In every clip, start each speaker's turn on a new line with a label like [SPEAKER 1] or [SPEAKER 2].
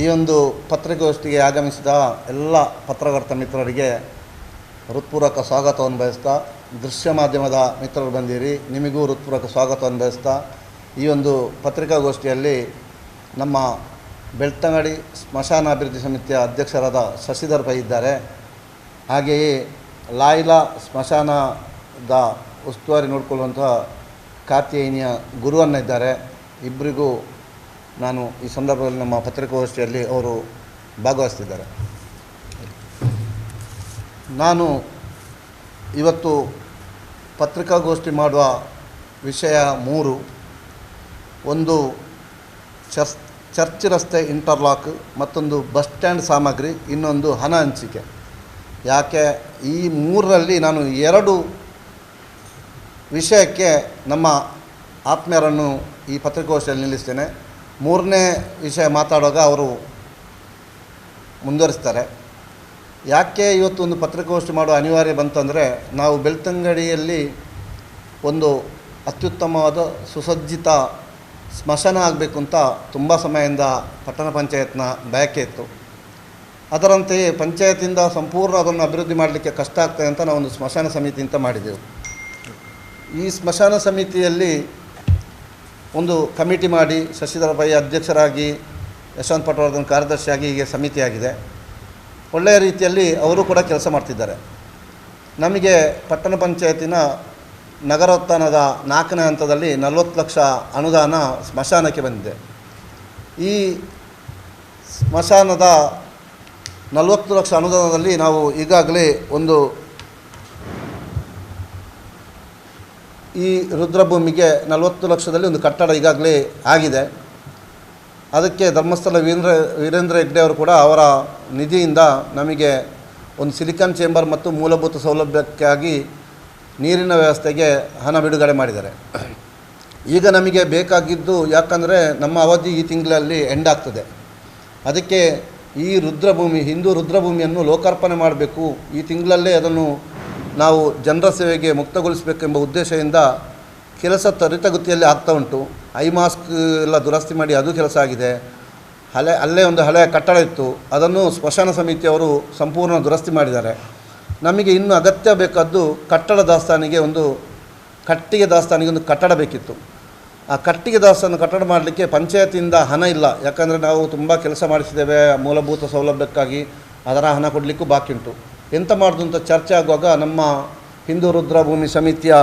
[SPEAKER 1] ಈ ಒಂದು ಪತ್ರಿಕಾಗೋಷ್ಠಿಗೆ ಆಗಮಿಸಿದ ಎಲ್ಲ ಪತ್ರಕರ್ತ ಮಿತ್ರರಿಗೆ ಹೃತ್ಪೂರ್ವಕ ಸ್ವಾಗತವನ್ನು ಬಯಸ್ತಾ ದೃಶ್ಯ ಮಾಧ್ಯಮದ ಮಿತ್ರರು ಬಂದಿರಿ, ನಿಮಗೂ ಹೃತ್ಪೂರ್ವಕ ಸ್ವಾಗತವನ್ನು ಬಯಸ್ತಾ ಈ ಒಂದು ಪತ್ರಿಕಾಗೋಷ್ಠಿಯಲ್ಲಿ ನಮ್ಮ ಬೆಳ್ತಂಗಡಿ ಸ್ಮಶಾನ ಅಭಿವೃದ್ಧಿ ಸಮಿತಿಯ ಅಧ್ಯಕ್ಷರಾದ ಶಶಿಧರ್ ಪೈ ಇದ್ದಾರೆ. ಹಾಗೆಯೇ ಲಾಯ್ಲಾ ಸ್ಮಶಾನದ ಉಸ್ತುವಾರಿ ನೋಡಿಕೊಳ್ಳುವಂತಹ ಕಾರ್ತಿಯೇನಿಯ ಗುರುವನ್ನ ಇದ್ದಾರೆ. ಇಬ್ಬರಿಗೂ ನಾನು ಈ ಸಂದರ್ಭದಲ್ಲಿ ನಮ್ಮ ಪತ್ರಿಕಾಗೋಷ್ಠಿಯಲ್ಲಿ ಅವರು ಭಾಗವಹಿಸ್ತಿದ್ದಾರೆ. ನಾನು ಇವತ್ತು ಪತ್ರಿಕಾಗೋಷ್ಠಿ ಮಾಡುವ ವಿಷಯ ಮೂರು. ಒಂದು ಚರ್ಚ್ ಚರ್ಚ್ ರಸ್ತೆ ಇಂಟರ್ಲಾಕ್ ಮತ್ತೊಂದು ಬಸ್ ಸ್ಟ್ಯಾಂಡ್ ಸಾಮಗ್ರಿ, ಇನ್ನೊಂದು ಹಣ ಹಂಚಿಕೆ. ಯಾಕೆ ಈ ಮೂರರಲ್ಲಿ ನಾನು ಎರಡು ವಿಷಯಕ್ಕೆ ನಮ್ಮ ಆತ್ಮೀಯರನ್ನು ಈ ಪತ್ರಿಕಾಗೋಷ್ಠಿಯಲ್ಲಿ ನಿಲ್ಲಿಸ್ತೇನೆ. ಮೂರನೇ ವಿಷಯ ಮಾತಾಡುವಾಗ ಅವರು ಮುಂದುವರಿಸ್ತಾರೆ. ಯಾಕೆ ಇವತ್ತು ಒಂದು ಪತ್ರಿಕಾಗೋಷ್ಠಿ ಮಾಡುವ ಅನಿವಾರ್ಯ ಬಂತಂದರೆ ನಾವು ಬೆಳ್ತಂಗಡಿಯಲ್ಲಿ ಒಂದು ಅತ್ಯುತ್ತಮವಾದ ಸುಸಜ್ಜಿತ ಸ್ಮಶಾನ ಆಗಬೇಕು ಅಂತ ತುಂಬ ಸಮಯದಿಂದ ಪಟ್ಟಣ ಪಂಚಾಯತ್ನ ಬಯಕೆ ಇತ್ತು. ಅದರಂತೆಯೇ ಪಂಚಾಯತಿಂದ ಸಂಪೂರ್ಣ ಅದನ್ನು ಅಭಿವೃದ್ಧಿ ಮಾಡಲಿಕ್ಕೆ ಕಷ್ಟ ಆಗ್ತದೆ ಅಂತ ನಾವು ಒಂದು ಸ್ಮಶಾನ ಸಮಿತಿ ಅಂತ ಮಾಡಿದೆವು. ಈ ಸ್ಮಶಾನ ಸಮಿತಿಯಲ್ಲಿ ಒಂದು ಕಮಿಟಿ ಮಾಡಿ ಶಶಿಧರ ಪೈ ಅಧ್ಯಕ್ಷರಾಗಿ ಯಶವಂತ್ ಪಟವರ್ಧನ್ ಕಾರ್ಯದರ್ಶಿಯಾಗಿ ಹೀಗೆ ಸಮಿತಿಯಾಗಿದೆ. ಒಳ್ಳೆಯ ರೀತಿಯಲ್ಲಿ ಅವರು ಕೂಡ ಕೆಲಸ ಮಾಡ್ತಿದ್ದಾರೆ. ನಮಗೆ ಪಟ್ಟಣ ಪಂಚಾಯತಿನ ನಗರೋತ್ಥಾನದ ನಾಲ್ಕನೇ ಹಂತದಲ್ಲಿ ನಲವತ್ತು ಲಕ್ಷ ಅನುದಾನ ಸ್ಮಶಾನಕ್ಕೆ ಬಂದಿದೆ. ಈ ಸ್ಮಶಾನದ ನಲವತ್ತು ಲಕ್ಷ ಅನುದಾನದಲ್ಲಿ ನಾವು ಈಗಾಗಲೇ ಒಂದು ಈ ರುದ್ರಭೂಮಿಗೆ ನಲವತ್ತು ಲಕ್ಷದಲ್ಲಿ ಒಂದು ಕಟ್ಟಡ ಈಗಾಗಲೇ ಆಗಿದೆ. ಅದಕ್ಕೆ ಧರ್ಮಸ್ಥಳ ವೀರೇಂದ್ರ ವೀರೇಂದ್ರ ಹೆಗ್ಡೆ ಅವರು ಕೂಡ ಅವರ ನಿಧಿಯಿಂದ ನಮಗೆ ಒಂದು ಸಿಲಿಕಾನ್ ಚೇಂಬರ್ ಮತ್ತು ಮೂಲಭೂತ ಸೌಲಭ್ಯಕ್ಕಾಗಿ ನೀರಿನ ವ್ಯವಸ್ಥೆಗೆ ಹಣ ಬಿಡುಗಡೆ ಮಾಡಿದ್ದಾರೆ. ಈಗ ನಮಗೆ ಬೇಕಾಗಿದ್ದು ಯಾಕಂದರೆ ನಮ್ಮ ಅವಧಿ ಈ ತಿಂಗಳಲ್ಲಿ ಎಂಡ್ ಆಗ್ತದೆ. ಅದಕ್ಕೆ ಈ ರುದ್ರಭೂಮಿ, ಹಿಂದೂ ರುದ್ರಭೂಮಿಯನ್ನು ಲೋಕಾರ್ಪಣೆ ಮಾಡಬೇಕು. ಈ ತಿಂಗಳಲ್ಲೇ ಅದನ್ನು ನಾವು ಜನರ ಸೇವೆಗೆ ಮುಕ್ತಗೊಳಿಸಬೇಕೆಂಬ ಉದ್ದೇಶದಿಂದ ಕೆಲಸ ತ್ವರಿತಗತಿಯಲ್ಲಿ ಆಗ್ತಾ ಉಂಟು. ಐ ಮಾಸ್ಕ್ ಎಲ್ಲ ದುರಸ್ತಿ ಮಾಡಿ ಅದು ಕೆಲಸ ಆಗಿದೆ. ಹಳೆ, ಅಲ್ಲೇ ಒಂದು ಹಳೆಯ ಕಟ್ಟಡ ಇತ್ತು. ಅದನ್ನು ಸ್ಮಶಾನ ಸಮಿತಿಯವರು ಸಂಪೂರ್ಣ ದುರಸ್ತಿ ಮಾಡಿದ್ದಾರೆ. ನಮಗೆ ಇನ್ನು ಅಗತ್ಯ ಬೇಕಾದ್ದು ಕಟ್ಟಡ ದಾಸ್ತಾನಿಗೆ ಒಂದು, ಕಟ್ಟಿಗೆ ದಾಸ್ತಾನಿಗೆ ಒಂದು ಕಟ್ಟಡ ಬೇಕಿತ್ತು. ಆ ಕಟ್ಟಿಗೆ ದಾಸ್ತಾನು ಕಟ್ಟಡ ಮಾಡಲಿಕ್ಕೆ ಪಂಚಾಯತಿಯಿಂದ ಹಣ ಇಲ್ಲ. ಯಾಕಂದರೆ ನಾವು ತುಂಬ ಕೆಲಸ ಮಾಡಿಸಿದ್ದೇವೆ, ಮೂಲಭೂತ ಸೌಲಭ್ಯಕ್ಕಾಗಿ. ಅದರ ಹಣ ಕೊಡಲಿಕ್ಕೂ ಬಾಕಿ ಉಂಟು ಎಂತ ಮಾಡೋದು ಅಂತ ಚರ್ಚೆ ಆಗುವಾಗ ನಮ್ಮ ಹಿಂದೂ ರುದ್ರಭೂಮಿ ಸಮಿತಿಯ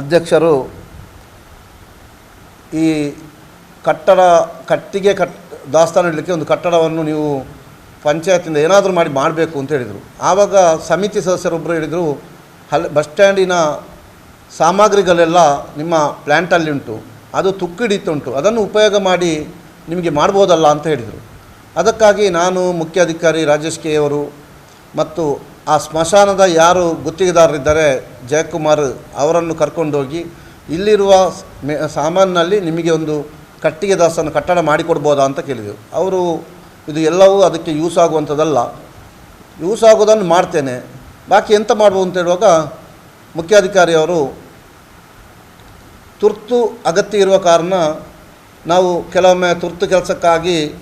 [SPEAKER 1] ಅಧ್ಯಕ್ಷರು ಈ ಕಟ್ಟಡ, ಕಟ್ಟಿಗೆ ಕಟ್, ದಾಸ್ತಾನು ಇಡಲಿಕ್ಕೆ ಒಂದು ಕಟ್ಟಡವನ್ನು ನೀವು ಪಂಚಾಯತಿಂದ ಏನಾದರೂ ಮಾಡಿ ಮಾಡಬೇಕು ಅಂತ ಹೇಳಿದರು. ಆವಾಗ ಸಮಿತಿ ಸದಸ್ಯರೊಬ್ಬರು ಹೇಳಿದರು, ಹಲ್, ಬಸ್ ಸ್ಟ್ಯಾಂಡಿನ ಸಾಮಗ್ರಿಗಳೆಲ್ಲ ನಿಮ್ಮ ಪ್ಲ್ಯಾಂಟಲ್ಲಿ ಉಂಟು, ಅದು ತುಕ್ಕಿಡಿತುಂಟು ಅದನ್ನು ಉಪಯೋಗ ಮಾಡಿ ನಿಮಗೆ ಮಾಡ್ಬೋದಲ್ಲ ಅಂತ ಹೇಳಿದರು. ಅದಕ್ಕಾಗಿ ನಾನು ಮುಖ್ಯಾಧಿಕಾರಿ ರಾಜೇಶ್ ಕೆ ಅವರು ಮತ್ತು ಆ ಸ್ಮಶಾನದ ಯಾರು ಗುತ್ತಿಗೆದಾರರಿದ್ದಾರೆ, ಜಯಕುಮಾರ್ ಅವರನ್ನು ಕರ್ಕೊಂಡೋಗಿ, ಇಲ್ಲಿರುವ ಮೆ- ಸಾಮಾನಿನಲ್ಲಿ ನಿಮಗೆ ಒಂದು ಕಟ್ಟಿಗೆ ದಾಸನ್ನು ಕಟ್ಟಡ ಮಾಡಿಕೊಡ್ಬೋದಾ ಅಂತ ಕೇಳಿದೆವು. ಅವರು, ಇದು ಎಲ್ಲವೂ ಅದಕ್ಕೆ ಯೂಸ್ ಆಗುವಂಥದ್ದಲ್ಲ. ಯೂಸ್ ಆಗೋದನ್ನು ಮಾಡ್ತೇನೆ. ಬಾಕಿ ಎಂತ ಮಾಡ್ಬೋದು ಅಂತ ಹೇಳುವಾಗ ಮುಖ್ಯಾಧಿಕಾರಿಯವರು ತುರ್ತು ಅಗತ್ಯ ಇರುವ ಕಾರಣ ನಾವು ಕೆಲವೊಮ್ಮೆ ತುರ್ತು ಕೆಲಸಕ್ಕಾಗಿ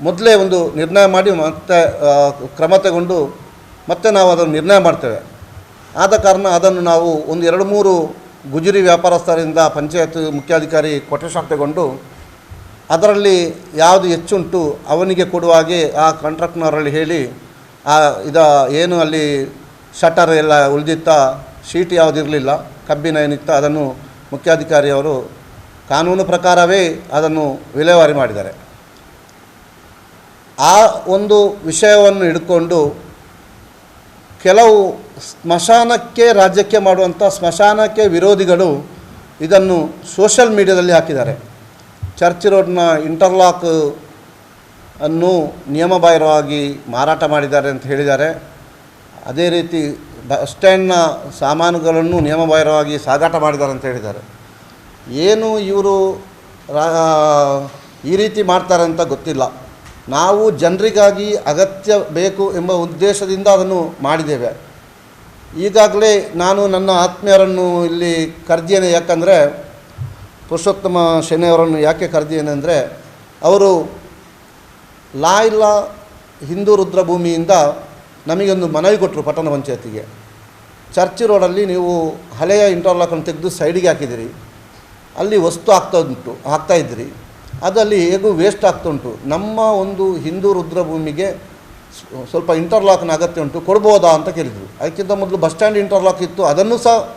[SPEAKER 1] ಮೊದಲೇ ಒಂದು ನಿರ್ಣಯ ಮಾಡಿ ಮತ್ತೆ ಕ್ರಮ ತಗೊಂಡು ಮತ್ತೆ ನಾವು ಅದನ್ನು ನಿರ್ಣಯ ಮಾಡ್ತೇವೆ. ಆದ ಕಾರಣ ಅದನ್ನು ನಾವು ಒಂದು ಎರಡು ಮೂರು ಗುಜರಿ ವ್ಯಾಪಾರಸ್ಥರಿಂದ ಪಂಚಾಯತ್ ಮುಖ್ಯಾಧಿಕಾರಿ ಕೊಟೇಶನ್ ತಗೊಂಡು ಅದರಲ್ಲಿ ಯಾವುದು ಹೆಚ್ಚುಂಟು ಅವನಿಗೆ ಕೊಡುವ ಹಾಗೆ ಆ ಕಾಂಟ್ರಾಕ್ಟ್ನವರಲ್ಲಿ ಹೇಳಿ, ಆ, ಇದ ಏನು ಅಲ್ಲಿ ಶಟರ್ ಎಲ್ಲ ಉಳಿದಿತ್ತ ಶೀಟ್ ಯಾವುದಿರಲಿಲ್ಲ ಕಬ್ಬಿನ ಏನಿತ್ತ ಅದನ್ನು ಮುಖ್ಯಾಧಿಕಾರಿಯವರು ಕಾನೂನು ಪ್ರಕಾರವೇ ಅದನ್ನು ವಿಲೇವಾರಿ ಮಾಡಿದ್ದಾರೆ. ಆ ಒಂದು ವಿಷಯವನ್ನು ಹಿಡ್ಕೊಂಡು ಕೆಲವು ಸ್ಮಶಾನಕ್ಕೆ ರಾಜ್ಯಕ್ಕೆ ಮಾಡುವಂಥ ಸ್ಮಶಾನಕ್ಕೆ ವಿರೋಧಿಗಳು ಇದನ್ನು ಸೋಷಲ್ ಮೀಡಿಯಾದಲ್ಲಿ ಹಾಕಿದ್ದಾರೆ. ಚರ್ಚ್ ರೋಡ್ನ ಇಂಟರ್ಲಾಕ್ ಅನ್ನು ನಿಯಮಬಾಹಿರವಾಗಿ ಮಾರಾಟ ಮಾಡಿದ್ದಾರೆ ಅಂತ ಹೇಳಿದ್ದಾರೆ. ಅದೇ ರೀತಿ ಬಸ್ ಸ್ಟ್ಯಾಂಡ್ನ ಸಾಮಾನುಗಳನ್ನು ನಿಯಮಬಾಹಿರವಾಗಿ ಸಾಗಾಟ ಮಾಡಿದ್ದಾರೆ ಅಂತ ಹೇಳಿದ್ದಾರೆ. ಏನು ಇವರು ಈ ರೀತಿ ಮಾಡ್ತಾರೆ ಅಂತ ಗೊತ್ತಿಲ್ಲ. ನಾವು ಜನರಿಗಾಗಿ ಅಗತ್ಯ ಬೇಕು ಎಂಬ ಉದ್ದೇಶದಿಂದ ಅದನ್ನು ಮಾಡಿದ್ದೇವೆ. ಈಗಾಗಲೇ ನಾನು ನನ್ನ ಆತ್ಮೀಯರನ್ನು ಇಲ್ಲಿ ಕರೆದಿದ್ದೇನೆ ಯಾಕಂದರೆ ಪುರುಷೋತ್ತಮ ಶೆಣೆಯವರನ್ನು ಯಾಕೆ ಕರೆದಿದ್ದೇನೆ ಅಂದರೆ, ಅವರು ಲಾ ಇಲ್ಲ ಹಿಂದೂ ರುದ್ರಭೂಮಿಯಿಂದ ನಮಗೊಂದು ಮನವಿ ಕೊಟ್ಟರು ಪಟ್ಟಣ ಪಂಚಾಯತಿಗೆ. ಚರ್ಚ್ ರೋಡಲ್ಲಿ ನೀವು ಹಳೆಯ ಇಂಟರ್ಲಾಕನ್ನು ತೆಗೆದು ಸೈಡಿಗೆ ಹಾಕಿದಿರಿ ಅಲ್ಲಿ ವಸ್ತು ಆಗ್ತಾ ಉಂಟು, ಹಾಕ್ತಾ ಇದ್ರಿ ಅದಲ್ಲಿ ಹೇಗೂ ವೇಸ್ಟ್ ಆಗ್ತಾ ಉಂಟು ನಮ್ಮ ಒಂದು ಹಿಂದೂ ರುದ್ರಭೂಮಿಗೆ ಸ್ವ- ಸ್ವಲ್ಪ ಇಂಟರ್ಲಾಕ್ನ ಅಗತ್ಯ ಉಂಟು. ಕೊಡ್ಬೋದಾ ಅಂತ ಕೇಳಿದರು. ಅದಕ್ಕಿಂತ ಮೊದಲು ಬಸ್ ಸ್ಟ್ಯಾಂಡ್ ಇಂಟರ್ಲಾಕ್ ಇತ್ತು. ಅದನ್ನು ಸಹ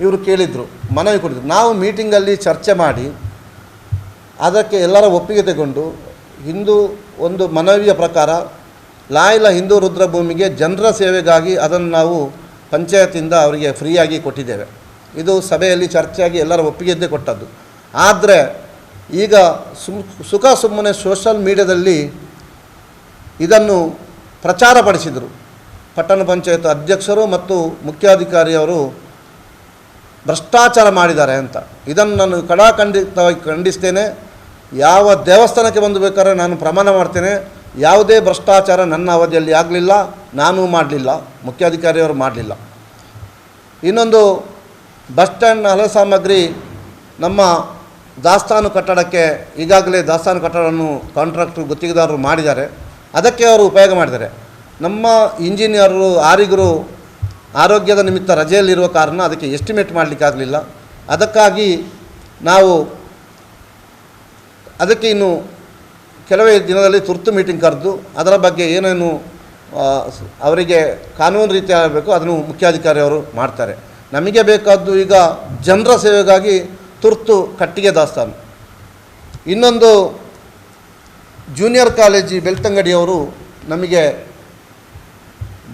[SPEAKER 1] ಇವರು ಕೇಳಿದರು. ಮನವಿ ಕೊಡಿದರು. ನಾವು ಮೀಟಿಂಗಲ್ಲಿ ಚರ್ಚೆ ಮಾಡಿ ಅದಕ್ಕೆ ಎಲ್ಲರ ಒಪ್ಪಿಗೆ ತಗೊಂಡು ಹಿಂದೂ ಒಂದು ಮನವಿಯ ಪ್ರಕಾರ ಲಾಯಿಲ ಹಿಂದೂ ರುದ್ರಭೂಮಿಗೆ ಜನರ ಸೇವೆಗಾಗಿ ಅದನ್ನು ನಾವು ಪಂಚಾಯತಿಂದ ಅವರಿಗೆ ಫ್ರೀಯಾಗಿ ಕೊಟ್ಟಿದ್ದೇವೆ. ಇದು ಸಭೆಯಲ್ಲಿ ಚರ್ಚೆಯಾಗಿ ಎಲ್ಲರ ಒಪ್ಪಿಗೆದ್ದೇ ಕೊಟ್ಟದ್ದು. ಆದರೆ ಈಗ ಸುಮ್ ಸುಖ ಸುಮ್ಮನೆ ಸೋಷಲ್ ಮೀಡಿಯಾದಲ್ಲಿ ಇದನ್ನು ಪ್ರಚಾರಪಡಿಸಿದರು. ಪಟ್ಟಣ ಪಂಚಾಯತ್ ಅಧ್ಯಕ್ಷರು ಮತ್ತು ಮುಖ್ಯಾಧಿಕಾರಿಯವರು ಭ್ರಷ್ಟಾಚಾರ ಮಾಡಿದ್ದಾರೆ ಅಂತ. ಇದನ್ನು ನಾನು ಕಡಾಖಂಡಿತವಾಗಿ ಖಂಡಿಸ್ತೇನೆ. ಯಾವ ದೇವಸ್ಥಾನಕ್ಕೆ ಬಂದು ಬೇಕಾದ್ರೆ ನಾನು ಪ್ರಮಾಣ ಮಾಡ್ತೇನೆ. ಯಾವುದೇ ಭ್ರಷ್ಟಾಚಾರ ನನ್ನ ಅವಧಿಯಲ್ಲಿ ಆಗಲಿಲ್ಲ, ನಾನು ಮಾಡಲಿಲ್ಲ, ಮುಖ್ಯಾಧಿಕಾರಿಯವರು ಮಾಡಲಿಲ್ಲ. ಇನ್ನೊಂದು, ಬಸ್ ಸ್ಟ್ಯಾಂಡ್ ಹಳೆ ಸಾಮಗ್ರಿ ನಮ್ಮ ದಾಸ್ತಾನು ಕಟ್ಟಡಕ್ಕೆ ಈಗಾಗಲೇ ದಾಸ್ತಾನು ಕಟ್ಟಡವನ್ನು ಕಾಂಟ್ರಾಕ್ಟ್ರು ಗುತ್ತಿಗೆದಾರರು ಮಾಡಿದ್ದಾರೆ. ಅದಕ್ಕೆ ಅವರು ಉಪಯೋಗ ಮಾಡಿದ್ದಾರೆ. ನಮ್ಮ ಇಂಜಿನಿಯರು, ಆರಿಗರು ಆರೋಗ್ಯದ ನಿಮಿತ್ತ ರಜೆಯಲ್ಲಿರುವ ಕಾರಣ ಅದಕ್ಕೆ ಎಸ್ಟಿಮೇಟ್ ಮಾಡಲಿಕ್ಕಾಗಲಿಲ್ಲ ಅದಕ್ಕಾಗಿ ನಾವು ಅದಕ್ಕೆ ಇನ್ನು ಕೆಲವೇ ದಿನದಲ್ಲಿ ತುರ್ತು ಮೀಟಿಂಗ್ ಕರೆದು ಅದರ ಬಗ್ಗೆ ಏನೇನು ಅವರಿಗೆ ಕಾನೂನು ರೀತಿ ಆಗಬೇಕು ಅದನ್ನು ಮುಖ್ಯಾಧಿಕಾರಿಯವರು ಮಾಡ್ತಾರೆ. ನಮಗೆ ಬೇಕಾದ್ದು ಈಗ ಜನರ ಸೇವೆಗಾಗಿ ತುರ್ತು ಕಟ್ಟಿಗೆ ದಾಸ್ತಾನು. ಇನ್ನೊಂದು ಜೂನಿಯರ್ ಕಾಲೇಜಿ ಬೆಳ್ತಂಗಡಿಯವರು ನಮಗೆ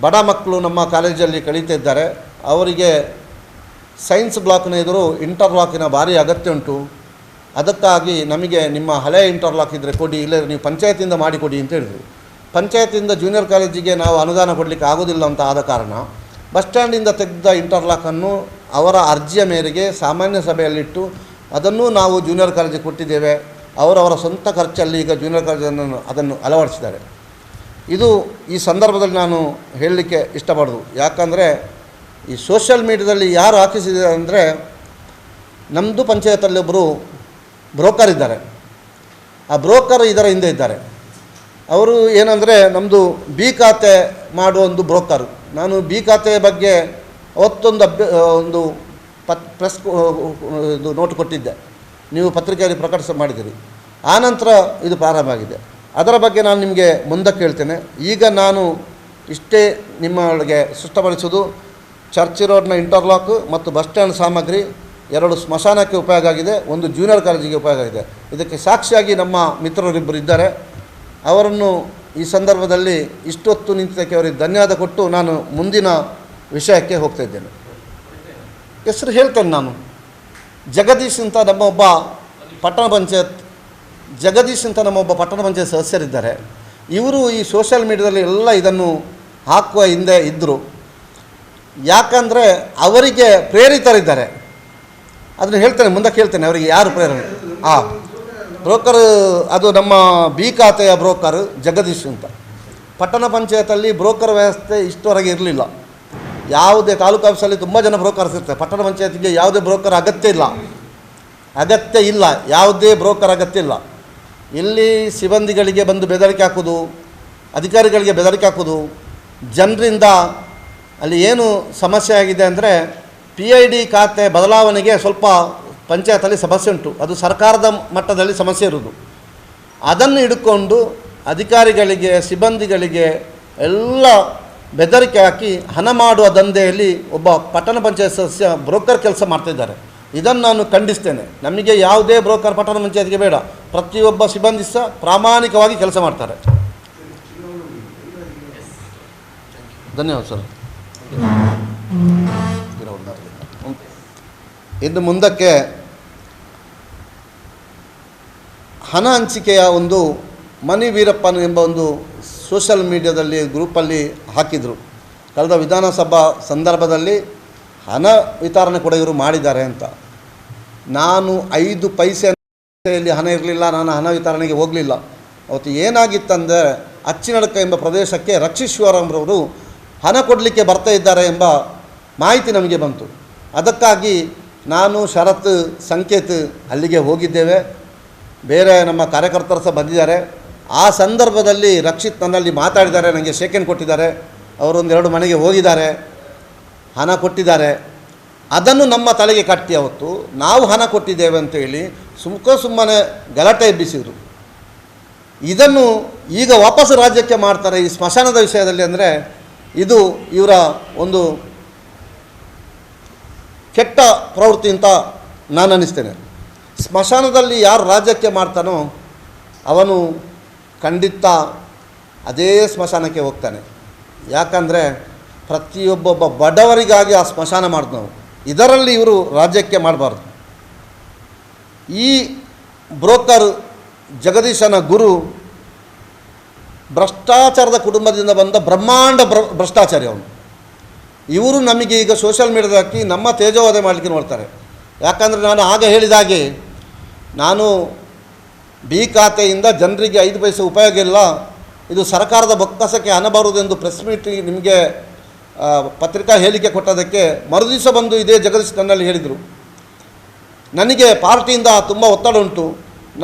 [SPEAKER 1] ಬಡ ಮಕ್ಕಳು ನಮ್ಮ ಕಾಲೇಜಲ್ಲಿ ಕಳೀತಿದ್ದಾರೆ ಅವರಿಗೆ ಸೈನ್ಸ್ ಬ್ಲಾಕ್ನ ಎದುರು ಇಂಟರ್ಲಾಕಿನ ಭಾರಿ ಅಗತ್ಯ ಉಂಟು. ಅದಕ್ಕಾಗಿ ನಮಗೆ ನಿಮ್ಮ ಹಳೆಯ ಇಂಟರ್ಲಾಕ್ ಇದ್ದರೆ ಕೊಡಿ ಇಲ್ಲ ನೀವು ಪಂಚಾಯತಿಂದ ಮಾಡಿಕೊಡಿ ಅಂತ ಹೇಳಿದರು. ಪಂಚಾಯತಿಂದ ಜೂನಿಯರ್ ಕಾಲೇಜಿಗೆ ನಾವು ಅನುದಾನ ಕೊಡಲಿಕ್ಕೆ ಆಗೋದಿಲ್ಲ ಅಂತ ಆದ ಕಾರಣ ಬಸ್ ಸ್ಟ್ಯಾಂಡಿಂದ ತೆಗೆದ ಇಂಟರ್ಲಾಕನ್ನು ಅವರ ಅರ್ಜಿಯ ಮೇರೆಗೆ ಸಾಮಾನ್ಯ ಸಭೆಯಲ್ಲಿಟ್ಟು ಅದನ್ನು ನಾವು ಜೂನಿಯರ್ ಕಾಲೇಜಿಗೆ ಕೊಟ್ಟಿದ್ದೇವೆ. ಅವರವರ ಸ್ವಂತ ಖರ್ಚಲ್ಲಿ ಈಗ ಜೂನಿಯರ್ ಕಾಲೇಜನ್ನು ಅದನ್ನು ಅಳವಡಿಸಿದ್ದಾರೆ. ಇದು ಈ ಸಂದರ್ಭದಲ್ಲಿ ನಾನು ಹೇಳಲಿಕ್ಕೆ ಇಷ್ಟಪಡೋದು. ಯಾಕಂದರೆ ಈ ಸೋಷಿಯಲ್ ಮೀಡ್ಯಾದಲ್ಲಿ ಯಾರು ಹಾಕಿಸಿದ್ದಾರೆ ಅಂದರೆ ನಮ್ಮದು ಪಂಚಾಯತಲ್ಲಿ ಒಬ್ಬರು ಬ್ರೋಕರ್ ಇದ್ದಾರೆ. ಆ ಬ್ರೋಕರ್ ಇದರ ಹಿಂದೆ ಇದ್ದಾರೆ. ಅವರು ಏನಂದರೆ ನಮ್ಮದು ಬಿ ಖಾತೆ ಮಾಡುವ ಒಂದು ಬ್ರೋಕರ್ ನಾನು ಬಿ ಖಾತೆಯ ಬಗ್ಗೆ ಅವತ್ತೊಂದು ಅಭ್ಯ ಒಂದು ಪತ್, ಪ್ರೆಸ್ ಇದು ನೋಟ್ ಕೊಟ್ಟಿದ್ದೆ. ನೀವು ಪತ್ರಿಕೆಯಲ್ಲಿ ಪ್ರಕಟಿಸ ಮಾಡಿದ್ದೀರಿ ಆನಂತರ ಇದು ಪ್ರಾರಂಭ ಆಗಿದೆ. ಅದರ ಬಗ್ಗೆ ನಾನು ನಿಮಗೆ ಮುಂದಕ್ಕೆ ಹೇಳ್ತೇನೆ. ಈಗ ನಾನು ಇಷ್ಟೇ ನಿಮ್ಮೊಳಗೆ ಸ್ಪಷ್ಟಪಡಿಸೋದು ಚರ್ಚ್ ರೋಡ್ನ ಇಂಟರ್ಲಾಕ್ ಮತ್ತು ಬಸ್ ಸ್ಟ್ಯಾಂಡ್ ಸಾಮಗ್ರಿ, ಎರಡು ಸ್ಮಶಾನಕ್ಕೆ ಉಪಯೋಗ ಆಗಿದೆ, ಒಂದು ಜೂನಿಯರ್ ಕಾಲೇಜಿಗೆ ಉಪಯೋಗ ಆಗಿದೆ. ಇದಕ್ಕೆ ಸಾಕ್ಷಿಯಾಗಿ ನಮ್ಮ ಮಿತ್ರರಿಬ್ಬರು ಇದ್ದಾರೆ. ಅವರನ್ನು ಈ ಸಂದರ್ಭದಲ್ಲಿ ಇಷ್ಟೊತ್ತು ನಿಂತಿದ್ದಕ್ಕೆ ಅವರಿಗೆ ಧನ್ಯವಾದ ಕೊಟ್ಟು ನಾನು ಮುಂದಿನ ವಿಷಯಕ್ಕೆ ಹೋಗ್ತಾ ಇದ್ದೇನೆ ಹೆಸರು ಹೇಳ್ತೇನೆ ನಾನು. ಜಗದೀಶ್ ಅಂತ ನಮ್ಮ ಒಬ್ಬ ಪಟ್ಟಣ ಪಂಚಾಯತ್, ಜಗದೀಶ್ ಅಂತ ನಮ್ಮ ಒಬ್ಬ ಪಟ್ಟಣ ಪಂಚಾಯತ್ ಸದಸ್ಯರಿದ್ದಾರೆ. ಇವರು ಈ ಸೋಷಿಯಲ್ ಮೀಡ್ಯಾದಲ್ಲಿ ಎಲ್ಲ ಇದನ್ನು ಹಾಕುವ ಹಿಂದೆ ಇದ್ದರು ಯಾಕಂದರೆ ಅವರಿಗೆ ಪ್ರೇರಿತರಿದ್ದಾರೆ. ಅದನ್ನು ಹೇಳ್ತೇನೆ ಮುಂದಕ್ಕೆ ಹೇಳ್ತೇನೆ ಅವರಿಗೆ ಯಾರು ಪ್ರೇರಣೆ? ಹಾಂ ಬ್ರೋಕರ್ ಅದು ನಮ್ಮ ಬಿ ಖಾತೆಯ ಬ್ರೋಕರ್ ಜಗದೀಶ್ ಅಂತ. ಪಟ್ಟಣ ಪಂಚಾಯತಲ್ಲಿ ಬ್ರೋಕರ್ ವ್ಯವಸ್ಥೆ ಇಷ್ಟವರೆಗೆ ಇರಲಿಲ್ಲ. ಯಾವುದೇ ತಾಲೂಕು ಆಫೀಸಲ್ಲಿ ತುಂಬ ಜನ ಬ್ರೋಕರ್ಸ್ ಇರ್ತಾರೆ. ಪಟ್ಟಣ ಪಂಚಾಯತಿಗೆ ಯಾವುದೇ ಬ್ರೋಕರ್ ಅಗತ್ಯ ಇಲ್ಲ. ಅಗತ್ಯ ಇಲ್ಲ. ಯಾವುದೇ ಬ್ರೋಕರ್ ಅಗತ್ಯ ಇಲ್ಲ. ಇಲ್ಲಿ ಸಿಬ್ಬಂದಿಗಳಿಗೆ ಬಂದು ಬೆದರಿಕೆ ಹಾಕೋದು, ಅಧಿಕಾರಿಗಳಿಗೆ ಬೆದರಿಕೆ ಹಾಕೋದು, ಜನರಿಂದ ಅಲ್ಲಿ ಏನು ಸಮಸ್ಯೆ ಆಗಿದೆ ಅಂದರೆ ಪಿ ಐ ಡಿ ಖಾತೆ ಬದಲಾವಣೆಗೆ ಸ್ವಲ್ಪ ಪಂಚಾಯತಲ್ಲಿ ಸಮಸ್ಯೆ ಉಂಟು. ಅದು ಸರ್ಕಾರದ ಮಟ್ಟದಲ್ಲಿ ಸಮಸ್ಯೆ ಇರೋದು. ಅದನ್ನು ಹಿಡ್ಕೊಂಡು ಅಧಿಕಾರಿಗಳಿಗೆ, ಸಿಬ್ಬಂದಿಗಳಿಗೆ ಎಲ್ಲ ಬೆದರಿಕೆ ಹಾಕಿ ಹಣ ಮಾಡುವ ದಂಧೆಯಲ್ಲಿ ಒಬ್ಬ ಪಟ್ಟಣ ಪಂಚಾಯತ್ ಸದಸ್ಯ ಬ್ರೋಕರ್ ಕೆಲಸ ಮಾಡ್ತಿದ್ದಾರೆ. ಇದನ್ನು ನಾನು ಖಂಡಿಸ್ತೇನೆ. ನಮಗೆ ಯಾವುದೇ ಬ್ರೋಕರ್ ಪಟ್ಟಣ ಪಂಚಾಯತ್ಗೆ ಬೇಡ. ಪ್ರತಿಯೊಬ್ಬ ಸಿಬ್ಬಂದಿ ಸಹ ಪ್ರಾಮಾಣಿಕವಾಗಿ ಕೆಲಸ ಮಾಡ್ತಾರೆ. ಧನ್ಯವಾದ ಸರ್. ಇನ್ನು ಮುಂದಕ್ಕೆ ಹಣ ಹಂಚಿಕೆಯ ಒಂದು ಮನಿ ವೀರಪ್ಪನ್ ಎಂಬ ಒಂದು ಸೋಷಲ್ ಮೀಡಿಯಾದಲ್ಲಿ ಗ್ರೂಪಲ್ಲಿ ಹಾಕಿದರು. ಕಳೆದ ವಿಧಾನಸಭಾ ಸಂದರ್ಭದಲ್ಲಿ ಹಣ ವಿತರಣೆ ಕೂಡ ಇವರು ಮಾಡಿದ್ದಾರೆ ಅಂತ. ನಾನು ಐದು ಪೈಸೆಯಲ್ಲಿ ಹಣ ಇರಲಿಲ್ಲ, ನಾನು ಹಣ ವಿತರಣೆಗೆ ಹೋಗಲಿಲ್ಲ. ಅವತ್ತು ಏನಾಗಿತ್ತಂದರೆ ಅಚ್ಚಿನಡಕ ಎಂಬ ಪ್ರದೇಶಕ್ಕೆ ರಕ್ಷಿಶ್ವರಂರವರು ಹಣ ಕೊಡಲಿಕ್ಕೆ ಬರ್ತಾ ಇದ್ದಾರೆ ಎಂಬ ಮಾಹಿತಿ ನಮಗೆ ಬಂತು. ಅದಕ್ಕಾಗಿ ನಾನು ಶರತ್ ಸಂಕೇತ್ ಅಲ್ಲಿಗೆ ಹೋಗಿದ್ದೇವೆ. ಬೇರೆ ನಮ್ಮ ಕಾರ್ಯಕರ್ತರು ಸಹ ಬಂದಿದ್ದಾರೆ. ಆ ಸಂದರ್ಭದಲ್ಲಿ ರಕ್ಷಿತ್ ನನ್ನಲ್ಲಿ ಮಾತಾಡಿದ್ದಾರೆ ನನಗೆ ಶೇಖನ್ ಕೊಟ್ಟಿದ್ದಾರೆ ಅವರೊಂದೆರಡು ಮನೆಗೆ ಹೋಗಿದ್ದಾರೆ, ಹಣ ಕೊಟ್ಟಿದ್ದಾರೆ. ಅದನ್ನು ನಮ್ಮ ತಲೆಗೆ ಕಟ್ಟಿ ಅವತ್ತು, ನಾವು ಹಣ ಕೊಟ್ಟಿದ್ದೇವೆ ಅಂತೇಳಿ ಸುಮ್ಕೋ ಸುಮ್ಮನೆ ಗಲಾಟೆ ಎಬ್ಬಿಸಿದರು. ಇದನ್ನು ಈಗ ವಾಪಸ್ ರಾಜ್ಯಕ್ಕೆ ಮಾಡ್ತಾರೆ ಈ ಸ್ಮಶಾನದ ವಿಷಯದಲ್ಲಿ ಅಂದರೆ ಇದು ಇವರ ಒಂದು ಕೆಟ್ಟ ಪ್ರವೃತ್ತಿ ಅಂತ ನಾನು ಅನ್ನಿಸ್ತೇನೆ. ಸ್ಮಶಾನದಲ್ಲಿ ಯಾರು ರಾಜ್ಯಕ್ಕೆ ಮಾಡ್ತಾನೋ ಅವನು ಖಂಡಿತ ಅದೇ ಸ್ಮಶಾನಕ್ಕೆ ಹೋಗ್ತಾನೆ. ಯಾಕಂದರೆ ಪ್ರತಿಯೊಬ್ಬೊಬ್ಬ ಬಡವರಿಗಾಗಿ ಆ ಸ್ಮಶಾನ ಮಾಡ್ದು ನಾವು. ಇದರಲ್ಲಿ ಇವರು ರಾಜ್ಯಕ್ಕೆ ಮಾಡಬಾರ್ದು. ಈ ಬ್ರೋಕರ್ ಜಗದೀಶನ ಗುರು ಭ್ರಷ್ಟಾಚಾರದ ಕುಟುಂಬದಿಂದ ಬಂದ ಬ್ರಹ್ಮಾಂಡ ಭ್ರ ಭ್ರಷ್ಟಾಚಾರಿ ಅವನು. ಇವರು ನಮಗೆ ಈಗ ಸೋಷಿಯಲ್ ಮೀಡಿಯಾದ ಹಾಕಿ ನಮ್ಮ ತೇಜೋವಧೆ ಮಾಡಲಿಕ್ಕೆ ನೋಡ್ತಾರೆ. ಯಾಕಂದರೆ ನಾನು ಆಗ ಹೇಳಿದಾಗೆ ನಾನು ಬಿ ಖಾತೆಯಿಂದ ಜನರಿಗೆ ಐದು ಪೈಸೆ ಉಪಯೋಗ ಇಲ್ಲ. ಇದು ಸರ್ಕಾರದ ಬೊಕ್ಕಸಕ್ಕೆ ಅನಬಾರದು ಎಂದು ಪ್ರೆಸ್ ಮೀಟಿಂಗ್ ನಿಮಗೆ ಪತ್ರಿಕಾ ಹೇಳಿಕೆ ಕೊಟ್ಟದಕ್ಕೆ ಮರುದಿವಸ ಬಂದು ಇದೇ ಜಗದೀಶ್ ನನ್ನಲ್ಲಿ ಹೇಳಿದರು. ನನಗೆ ಪಾರ್ಟಿಯಿಂದ ತುಂಬ ಒತ್ತಡ ಉಂಟು.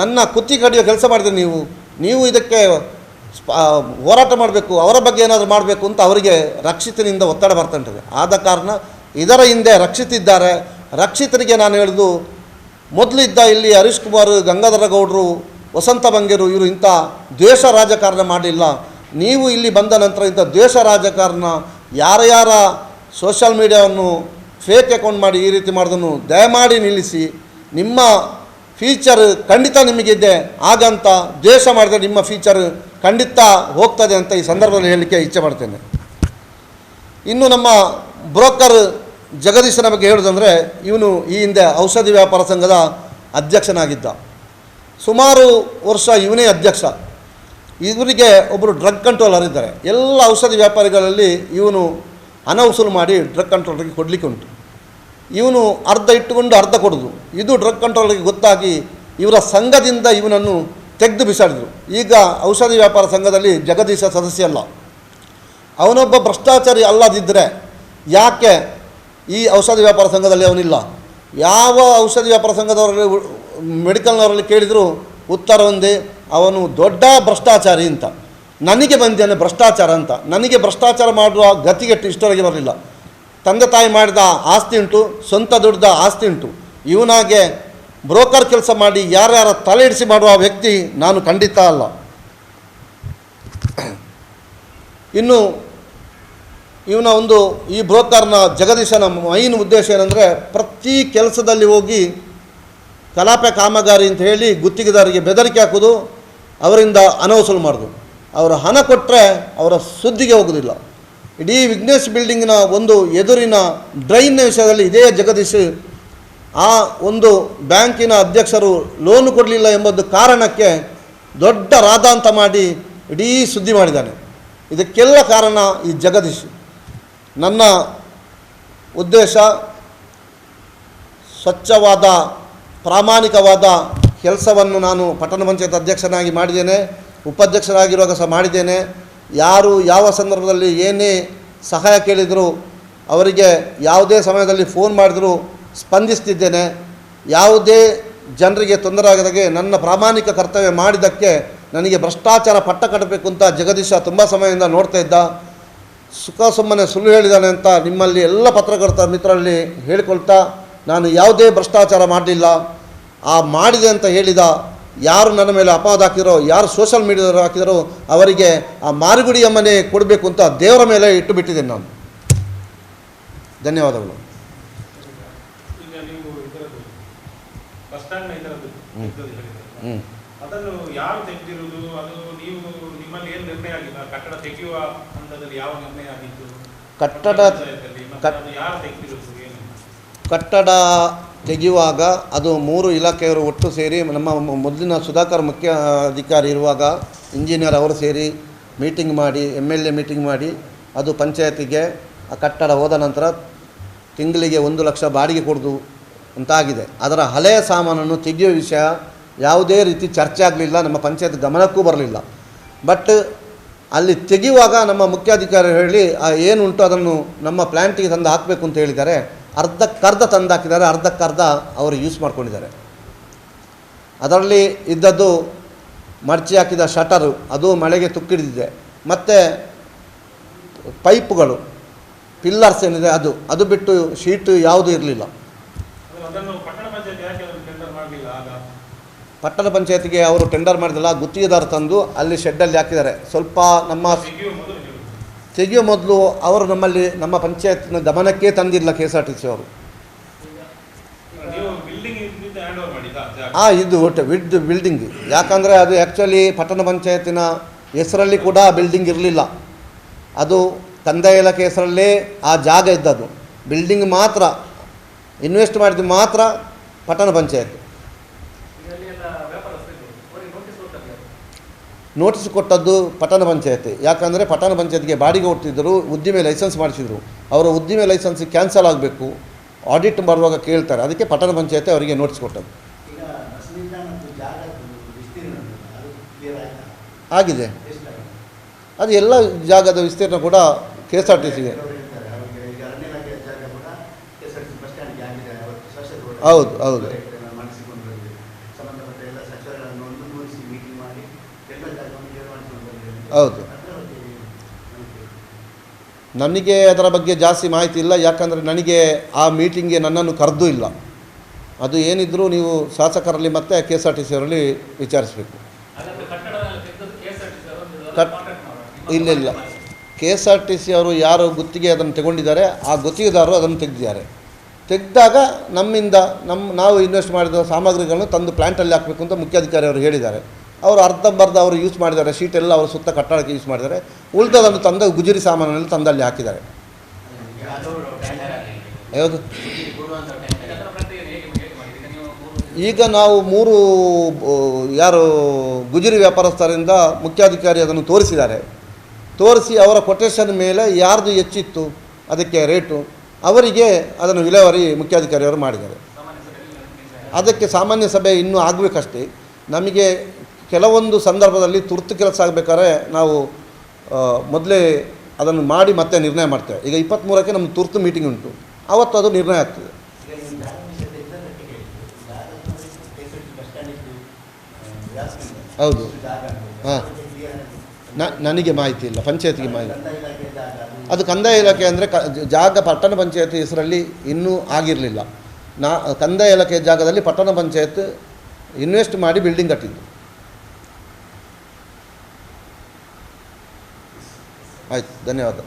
[SPEAKER 1] ನನ್ನ ಕುತ್ತಿ ಕಡಿಯೋ ಕೆಲಸ ಮಾಡಿದೆ ನೀವು. ನೀವು ಇದಕ್ಕೆ ಹೋರಾಟ ಮಾಡಬೇಕು, ಅವರ ಬಗ್ಗೆ ಏನಾದರೂ ಮಾಡಬೇಕು ಅಂತ ಅವರಿಗೆ ರಕ್ಷಿತನಿಂದ ಒತ್ತಡ ಬರ್ತಾ ಆದ ಕಾರಣ ಇದರ ಹಿಂದೆ ರಕ್ಷಿತಿದ್ದಾರೆ. ರಕ್ಷಿತರಿಗೆ ನಾನು ಹೇಳಿದು ಮೊದಲಿದ್ದ ಇಲ್ಲಿ ಹರೀಶ್ ಕುಮಾರ್, ಗಂಗಾಧರ ಗೌಡರು, ವಸಂತ ಬಂಗೇರು ಇವರು ಇಂಥ ದ್ವೇಷ ರಾಜಕಾರಣ ಮಾಡಲಿಲ್ಲ ನೀವು ಇಲ್ಲಿ ಬಂದ ನಂತರ ಇಂಥ ದ್ವೇಷ ರಾಜಕಾರಣ ಯಾರ ಯಾರ ಸೋಷಿಯಲ್ ಮೀಡಿಯಾವನ್ನು ಫೇಕ್ ಅಕೌಂಟ್ ಮಾಡಿ ಈ ರೀತಿ ಮಾಡೋದನ್ನು ದಯಮಾಡಿ ನಿಲ್ಲಿಸಿ. ನಿಮ್ಮ ಫೀಚರ್ ಖಂಡಿತ ನಿಮಗಿದೆ. ಹಾಗಂತ ದ್ವೇಷ ಮಾಡಿದ್ರೆ ನಿಮ್ಮ ಫೀಚರ್ ಖಂಡಿತ ಹೋಗ್ತದೆ ಅಂತ ಈ ಸಂದರ್ಭದಲ್ಲಿ ಹೇಳಲಿಕ್ಕೆ ಇಚ್ಛೆ ಪಡ್ತೇನೆ ಇನ್ನು ನಮ್ಮ ಬ್ರೋಕರ್ ಜಗದೀಶನ ಬಗ್ಗೆ ಹೇಳೋದಂದರೆ ಇವನು ಈ ಹಿಂದೆ ಔಷಧಿ ವ್ಯಾಪಾರ ಸಂಘದ ಅಧ್ಯಕ್ಷನಾಗಿದ್ದ. ಸುಮಾರು ವರ್ಷ ಇವನೇ ಅಧ್ಯಕ್ಷ. ಇವರಿಗೆ ಒಬ್ಬರು ಡ್ರಗ್ ಕಂಟ್ರೋಲರ್ ಇದ್ದಾರೆ. ಎಲ್ಲ ಔಷಧಿ ವ್ಯಾಪಾರಿಗಳಲ್ಲಿ ಇವನು ಹಣ ಮಾಡಿ ಡ್ರಗ್ ಕಂಟ್ರೋಲರ್ಗೆ ಕೊಡಲಿಕ್ಕೆ ಉಂಟು. ಇವನು ಅರ್ಧ ಇಟ್ಟುಕೊಂಡು ಅರ್ಧ ಕೊಡೋದು. ಇದು ಡ್ರಗ್ ಕಂಟ್ರೋಲರ್ಗೆ ಗೊತ್ತಾಗಿ ಇವರ ಸಂಘದಿಂದ ಇವನನ್ನು ತೆಗೆದು ಬಿಸಾಡಿದರು. ಈಗ ಔಷಧಿ ವ್ಯಾಪಾರ ಸಂಘದಲ್ಲಿ ಜಗದೀಶ ಸದಸ್ಯ ಅಲ್ಲ. ಅವನೊಬ್ಬ ಭ್ರಷ್ಟಾಚಾರಿ ಅಲ್ಲದಿದ್ದರೆ ಯಾಕೆ ಈ ಔಷಧಿ ವ್ಯಾಪಾರ ಸಂಘದಲ್ಲಿ ಅವನಿಲ್ಲ. ಯಾವ ಔಷಧಿ ವ್ಯಾಪಾರ ಸಂಘದವರಲ್ಲಿ ಮೆಡಿಕಲ್ನವರಲ್ಲಿ ಕೇಳಿದರೂ, ಉತ್ತರ ಒಂದೇ, ಅವನು ದೊಡ್ಡ ಭ್ರಷ್ಟಾಚಾರಿ ಅಂತ. ನನಗೆ ಬಂದಿದ್ದಾನೆ ಭ್ರಷ್ಟಾಚಾರ ಅಂತ. ನನಗೆ ಭ್ರಷ್ಟಾಚಾರ ಮಾಡುವ ಗತಿಗೆಟ್ಟು ಇಷ್ಟವರೆಗೆ ಬರಲಿಲ್ಲ. ತಂದೆ ತಾಯಿ ಮಾಡಿದ ಆಸ್ತಿ ಉಂಟು, ಸ್ವಂತ ದುಡ್ದ ಆಸ್ತಿ ಉಂಟು. ಇವನಾಗೆ ಬ್ರೋಕರ್ ಕೆಲಸ ಮಾಡಿ ಯಾರ್ಯಾರ ತಲೆ ಇಡಿಸಿ ಮಾಡುವ ವ್ಯಕ್ತಿ ನಾನು ಖಂಡಿತ ಅಲ್ಲ. ಇನ್ನು ಇವನ ಒಂದು ಈ ಬ್ರೋಕರ್ನ ಜಗದೀಶನ ಮೈನ್ ಉದ್ದೇಶ ಏನಂದರೆ ಪ್ರತಿ ಕೆಲಸದಲ್ಲಿ ಹೋಗಿ ಕಲಾಪೆ ಕಾಮಗಾರಿ ಅಂತ ಹೇಳಿ ಗುತ್ತಿಗೆದಾರರಿಗೆ ಬೆದರಿಕೆ ಹಾಕೋದು, ಅವರಿಂದ ಹಣ ಮಾಡೋದು. ಅವರು ಹಣ ಕೊಟ್ಟರೆ ಅವರ ಸುದ್ದಿಗೆ ಹೋಗೋದಿಲ್ಲ. ಇಡೀ ವಿಘ್ನೇಶ್ ಬಿಲ್ಡಿಂಗ್ನ ಒಂದು ಎದುರಿನ ಡ್ರೈನ್ನ ವಿಷಯದಲ್ಲಿ ಇದೇ ಜಗದೀಶ್ ಆ ಒಂದು ಬ್ಯಾಂಕಿನ ಅಧ್ಯಕ್ಷರು ಲೋನು ಕೊಡಲಿಲ್ಲ ಎಂಬುದು ಕಾರಣಕ್ಕೆ ದೊಡ್ಡ ರಾದಾಂತ ಮಾಡಿ ಇಡೀ ಸುದ್ದಿ ಮಾಡಿದ್ದಾನೆ. ಇದಕ್ಕೆಲ್ಲ ಕಾರಣ ಈ ಜಗದೀಶ್. ನನ್ನ ಉದ್ದೇಶ ಸ್ವಚ್ಛವಾದ, ಪ್ರಾಮಾಣಿಕವಾದ ಕೆಲಸವನ್ನು ನಾನು ಪಟ್ಟಣ ಪಂಚಾಯತ್ ಅಧ್ಯಕ್ಷನಾಗಿ ಮಾಡಿದ್ದೇನೆ, ಉಪಾಧ್ಯಕ್ಷರಾಗಿರುವಾಗ ಸಹ ಮಾಡಿದ್ದೇನೆ. ಯಾರು ಯಾವ ಸಂದರ್ಭದಲ್ಲಿ ಏನೇ ಸಹಾಯ ಕೇಳಿದರೂ, ಅವರಿಗೆ ಯಾವುದೇ ಸಮಯದಲ್ಲಿ ಫೋನ್ ಮಾಡಿದರೂ ಸ್ಪಂದಿಸ್ತಿದ್ದೇನೆ. ಯಾವುದೇ ಜನರಿಗೆ ತೊಂದರೆ ಆಗದಾಗೆ ನನ್ನ ಪ್ರಾಮಾಣಿಕ ಕರ್ತವ್ಯ ಮಾಡಿದ್ದಕ್ಕೆ ನನಗೆ ಭ್ರಷ್ಟಾಚಾರ ಪಟ್ಟ ಕಟ್ಟಬೇಕು ಅಂತ ಜಗದೀಶ ತುಂಬ ಸಮಯದಿಂದ ನೋಡ್ತಾ ಇದ್ದ. ಸುಖ ಸುಮ್ಮನೆ ಸುಳ್ಳು ಹೇಳಿದ್ದಾನೆ ಅಂತ ನಿಮ್ಮಲ್ಲಿ ಎಲ್ಲ ಪತ್ರಕರ್ತ ಮಿತ್ರರಲ್ಲಿ ಹೇಳಿಕೊಳ್ತಾ ನಾನು ಯಾವುದೇ ಭ್ರಷ್ಟಾಚಾರ ಮಾಡಲಿಲ್ಲ. ಆ ಮಾಡಿದೆ ಅಂತ ಹೇಳಿದ ಯಾರು ನನ್ನ ಮೇಲೆ ಅಪವಾದ ಹಾಕಿದರೋ ಯಾರು ಸೋಷಲ್ ಮೀಡಿಯಾದವರು ಹಾಕಿದರೋ ಅವರಿಗೆ ಆ ಮಾರುಗುಡಿಯ ಮನೆ ಕೊಡಬೇಕು ಅಂತ ದೇವರ ಮೇಲೆ ಇಟ್ಟು ಬಿಟ್ಟಿದ್ದೇನೆ ನಾನು. ಧನ್ಯವಾದಗಳು. ಹ್ಞೂ.
[SPEAKER 2] ಹ್ಞೂ ನಿಮ್ಮಲ್ಲಿ ಏನು ನಿರ್ಣಯ ಆಗಿಲ್ಲ? ಕಟ್ಟಡ ತೆಗೆಯುವ ಹಂತದಲ್ಲಿ ಯಾವ ನಿರ್ಣಯ ಆಗಿತ್ತು?
[SPEAKER 1] ಕಟ್ಟಡ ಕಟ್ಟಡ ತೆಗೆಯುವಾಗ ಅದು ಮೂರು ಇಲಾಖೆಯವರು ಒಟ್ಟು ಸೇರಿ ನಮ್ಮ ಮೊದಲಿನ ಸುಧಾಕರ್ ಮುಖ್ಯ ಅಧಿಕಾರಿ ಇರುವಾಗ ಇಂಜಿನಿಯರ್ ಅವರು ಸೇರಿ ಮೀಟಿಂಗ್ ಮಾಡಿ ಎಂ ಎಲ್ ಎ ಮೀಟಿಂಗ್ ಮಾಡಿ ಅದು ಪಂಚಾಯತಿಗೆ ಆ ಕಟ್ಟಡ ಹೋದ ನಂತರ ತಿಂಗಳಿಗೆ ಒಂದು ಲಕ್ಷ ಬಾಡಿಗೆ ಕೊಡೋದು ಅಂತಾಗಿದೆ. ಅದರ ಹಳೆಯ ಸಾಮಾನನ್ನು ತೆಗೆಯುವ ವಿಷಯ ಯಾವುದೇ ರೀತಿ ಚರ್ಚೆ ಆಗಲಿಲ್ಲ ನಮ್ಮ ಪಂಚಾಯತ್ ಗಮನಕ್ಕೂ ಬರಲಿಲ್ಲ. ಬಟ್ ಅಲ್ಲಿ ತೆಗೆಯುವಾಗ ನಮ್ಮ ಮುಖ್ಯಾಧಿಕಾರಿ ಹೇಳಿ ಏನುಂಟು ಅದನ್ನು ನಮ್ಮ ಪ್ಲ್ಯಾಂಟಿಗೆ ತಂದು ಹಾಕಬೇಕು ಅಂತ ಹೇಳಿದ್ದಾರೆ. ಅರ್ಧಕ್ಕರ್ಧ ತಂದು ಹಾಕಿದ್ದಾರೆ ಅರ್ಧಕ್ಕರ್ಧ ಅವರು ಯೂಸ್ ಮಾಡ್ಕೊಂಡಿದ್ದಾರೆ. ಅದರಲ್ಲಿ ಇದ್ದದ್ದು ಮಡಚಿ ಹಾಕಿದ ಶಟರು ಅದು ಮಳೆಗೆ ತುಕ್ಕಿಡಿದಿದೆ. ಮತ್ತು ಪೈಪ್ಗಳು ಪಿಲ್ಲರ್ಸ್ ಏನಿದೆ ಅದು ಅದು ಬಿಟ್ಟು ಶೀಟು ಯಾವುದೂ ಇರಲಿಲ್ಲ
[SPEAKER 2] ಅಂದ್ರೆ ಅದನ್ನು ಪಟ್ಟಣ ಪಂಚಾಯತ್ ಯಾಕೆ ಅದನ್ನು ಟೆಂಡರ್ ಮಾಡಲಿಲ್ಲ ಆಗ
[SPEAKER 1] ಪಟ್ಟಣ ಪಂಚಾಯತಿಗೆ ಅವರು ಟೆಂಡರ್ ಮಾಡಿದಲ್ಲ ಗುತ್ತಿಗೆದಾರ ತಂದು ಅಲ್ಲಿ ಶೆಡ್ಡಲ್ಲಿ ಹಾಕಿದ್ದಾರೆ. ಸ್ವಲ್ಪ ನಮ್ಮ ತೆಗೆಯೋ ಮೊದಲು ಅವರು ನಮ್ಮಲ್ಲಿ, ನಮ್ಮ ಪಂಚಾಯತ್ನ ಗಮನಕ್ಕೆ ತಂದಿಲ್ಲ K S R T C ಅವರು. ಆ, ಇದು ಒಟ್ಟು ವಿಡ್ ಬಿಲ್ಡಿಂಗ್ ಯಾಕಂದರೆ ಅದು ಆ್ಯಕ್ಚುಲಿ ಪಟ್ಟಣ ಪಂಚಾಯತಿನ ಹೆಸರಲ್ಲಿ ಕೂಡ ಬಿಲ್ಡಿಂಗ್ ಇರಲಿಲ್ಲ. ಅದು ಕಂದಾಯ ಇಲಾಖೆ ಹೆಸರಲ್ಲೇ ಆ ಜಾಗ ಇದ್ದದ್ದು. ಬಿಲ್ಡಿಂಗ್ ಮಾತ್ರ ಇನ್ವೆಸ್ಟ್ ಮಾಡಿದ್ದು ಮಾತ್ರ ಪಟ್ಟಣ ಪಂಚಾಯತ್ ನೋಟಿಸ್ ಕೊಟ್ಟದ್ದು ಪಟ್ಟಣ ಪಂಚಾಯತಿ. ಯಾಕಂದರೆ ಪಟ್ಟಣ ಪಂಚಾಯತ್ಗೆ ಬಾಡಿಗೆ ಕೊಟ್ಟಿದ್ದರು, ಉದ್ದಿಮೆ ಲೈಸೆನ್ಸ್ ಮಾಡಿಸಿದರು. ಅವರ ಉದ್ದಿಮೆ ಲೈಸೆನ್ಸ್ ಕ್ಯಾನ್ಸಲ್ ಆಗಬೇಕು. ಆಡಿಟ್ ಮಾಡುವಾಗ ಕೇಳ್ತಾರೆ. ಅದಕ್ಕೆ ಪಟ್ಟಣ ಪಂಚಾಯತಿ ಅವರಿಗೆ ನೋಟಿಸ್ ಕೊಟ್ಟದ್ದು. ಆಗಿದೆ. ಅದು ಎಲ್ಲ ಜಾಗದ ವಿಸ್ತೀರ್ಣ ಕೂಡ ಕೆ ಎಸ್ ಆರ್ ಟಿ ಸಿಗೆ
[SPEAKER 3] ಹೌದು. ಹೇಳ್ತಾರೆ ಅವರಿಗೆ ಈಗ ಅರಣ್ಯ ಇಲಾಖೆಯ ಜಾಗ ಕೂಡ K S R T bus ಸ್ಟ್ಯಾಂಡ್ಗೆ ಆಗಿದೆ ಅವತ್ತು ಶಾಸಕರು ಕೂಡ
[SPEAKER 1] ಹೌದು, ಹೌದು.
[SPEAKER 3] ಮಾಡಿಸಿಕೊಂಡು ಬಂದಿದೆ ಸಂಬಂಧಪಟ್ಟ ಎಲ್ಲ ಸಚಿವರನ್ನು ಒಂದು ಕೂರಿಸಿ ಮೀಟಿಂಗ್ ಮಾಡಿ ಎಲ್ಲ ಜಾಗವನ್ನು ಕ್ಲಿಯರ್ ಮಾಡಿಕೊಂಡು ಬಂದಿದೆ
[SPEAKER 1] ಹೌದು. ನನಗೆ ಅದರ ಬಗ್ಗೆ ಜಾಸ್ತಿ ಮಾಹಿತಿ ಇಲ್ಲ, ಯಾಕಂದರೆ ನನಗೆ ಆ ಮೀಟಿಂಗ್ಗೆ ನನ್ನನ್ನು ಕರೆದೂ ಇಲ್ಲ. ಅದು ಏನಿದ್ರೂ ನೀವು ಶಾಸಕರಲ್ಲಿ ಮತ್ತು ಕೆ ಎಸ್ ಆರ್ ಟಿ ಸಿಯವರಲ್ಲಿ ವಿಚಾರಿಸಬೇಕು. ಕಟ್, ಇಲ್ಲ ಇಲ್ಲ. K S R T C ಅವರು ಯಾರು ಗುತ್ತಿಗೆ ಅದನ್ನು ತಗೊಂಡಿದ್ದಾರೆ, ಆ ಗುತ್ತಿಗೆದಾರರು ಅದನ್ನು ತೆಗೆದಿದ್ದಾರೆ. ತೆಗೆದಾಗ ನಮ್ಮಿಂದ ನಮ್ಮ ನಾವು ಇನ್ವೆಸ್ಟ್ ಮಾಡಿದ ಸಾಮಗ್ರಿಗಳನ್ನು ತಂದು ಪ್ಲ್ಯಾಂಟಲ್ಲಿ ಹಾಕಬೇಕು ಅಂತ ಮುಖ್ಯಾಧಿಕಾರಿ ಅವರು ಹೇಳಿದ್ದಾರೆ. ಅವರು ಅರ್ಧಂಬರ್ಧ ಅವರು ಯೂಸ್ ಮಾಡಿದ್ದಾರೆ ಶೀಟೆಲ್ಲ ಅವರು ಸುತ್ತ ಕಟ್ಟಡಕ್ಕೆ ಯೂಸ್ ಮಾಡಿದ್ದಾರೆ. ಉಳಿದದನ್ನು ತಂದ ಗುಜರಿ ಸಾಮಾನನ್ನು ತಂದಲ್ಲಿ ಹಾಕಿದ್ದಾರೆ. ಯಾವುದು? ಈಗ ನಾವು ಮೂರು ಯಾರು ಗುಜರಿ ವ್ಯಾಪಾರಸ್ಥರಿಂದ ಮುಖ್ಯಾಧಿಕಾರಿ ಅದನ್ನು ತೋರಿಸಿದ್ದಾರೆ. ತೋರಿಸಿ ಅವರ ಕೊಟೇಶನ್ ಮೇಲೆ ಯಾರ್ದು ಹೆಚ್ಚಿತ್ತು, ಅದಕ್ಕೆ ರೇಟು, ಅವರಿಗೆ ಅದನ್ನು ವಿಲೇವಾರಿ ಮುಖ್ಯಾಧಿಕಾರಿಯವರು ಮಾಡಿದ್ದಾರೆ. ಅದಕ್ಕೆ ಸಾಮಾನ್ಯ ಸಭೆ ಇನ್ನೂ ಆಗಬೇಕಷ್ಟೇ. ನಮಗೆ ಕೆಲವೊಂದು ಸಂದರ್ಭದಲ್ಲಿ ತುರ್ತು ಕೆಲಸ ಆಗಬೇಕಾದ್ರೆ ನಾವು ಮೊದಲೇ ಅದನ್ನು ಮಾಡಿ ಮತ್ತೆ ನಿರ್ಣಯ ಮಾಡ್ತೇವೆ. ಈಗ ಇಪ್ಪತ್ತ್ಮೂರಕ್ಕೆ ನಮ್ಮ ತುರ್ತು ಮೀಟಿಂಗ್ ಉಂಟು. ಆವತ್ತು ಅದು ನಿರ್ಣಯ ಆಗ್ತದೆ. ಹೌದು. ಹಾಂ. ನನಗೆ ಮಾಹಿತಿ ಇಲ್ಲ, ಪಂಚಾಯತ್ಗೆ ಮಾಹಿತಿ ಅದು ಕಂದಾಯ ಇಲಾಖೆ ಅಂದರೆ ಕ ಜಾಗ ಪಟ್ಟಣ ಪಂಚಾಯತ್ ಹೆಸರಲ್ಲಿ ಇನ್ನೂ ಆಗಿರಲಿಲ್ಲ. ನಾ, ಕಂದಾಯ ಇಲಾಖೆ ಜಾಗದಲ್ಲಿ ಪಟ್ಟಣ ಪಂಚಾಯತ್ ಇನ್ವೆಸ್ಟ್ ಮಾಡಿ ಬಿಲ್ಡಿಂಗ್ ಕಟ್ಟಿದ್ದು. ಆಯ್ತು ಧನ್ಯವಾದ